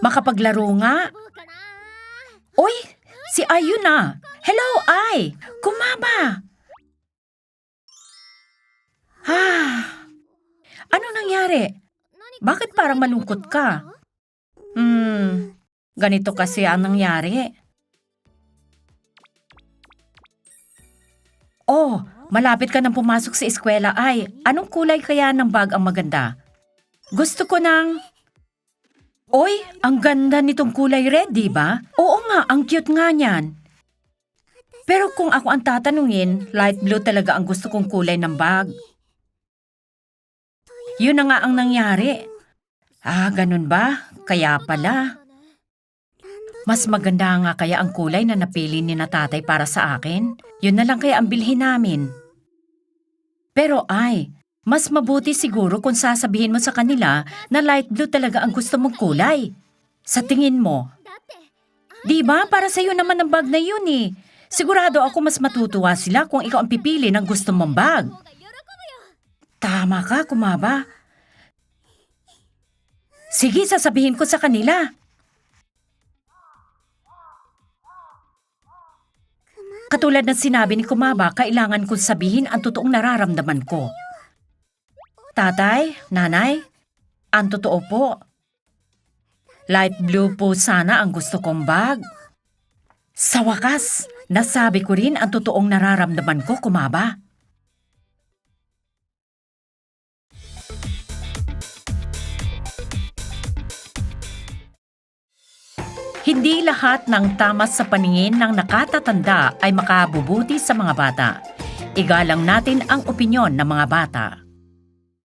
Makapaglaro nga. Oy, si Ayu na. Hello, Ay. Kumaba. Ah, ano nangyari? Bakit parang malungkot ka? Hmm, ganito kasi ang nangyari. Oh, malapit ka nang pumasok sa eskwela ay. Anong kulay kaya ng bag ang maganda? Gusto ko ng... Oy, ang ganda nitong kulay red, di ba? Oo nga, ang cute nga niyan. Pero kung ako ang tatanungin, light blue talaga ang gusto kong kulay ng bag. Yun na nga ang nangyari. Ah, ganun ba? Kaya pala. Mas maganda nga kaya ang kulay na napili ni na tatay para sa akin. Yun na lang kaya ang bilhin namin. Pero ay, mas mabuti siguro kung sasabihin mo sa kanila na light blue talaga ang gusto mong kulay. Sa tingin mo. Di ba? Para sa'yo naman ang bag na yun eh. Sigurado ako mas matutuwa sila kung ikaw ang pipili ng gusto mong bag. Tama ka, kumaba. Sige, sasabihin ko sa kanila. Katulad ng sinabi ni Kumaba, kailangan kong sabihin ang totoong nararamdaman ko. Tatay, nanay, ang totoo po. Light blue po sana ang gusto kong bag. Sa wakas, nasabi ko rin ang totoong nararamdaman ko, Kumaba. Hindi lahat ng tamas sa paningin ng nakatatanda ay makabubuti sa mga bata. Igalang natin ang opinyon ng mga bata.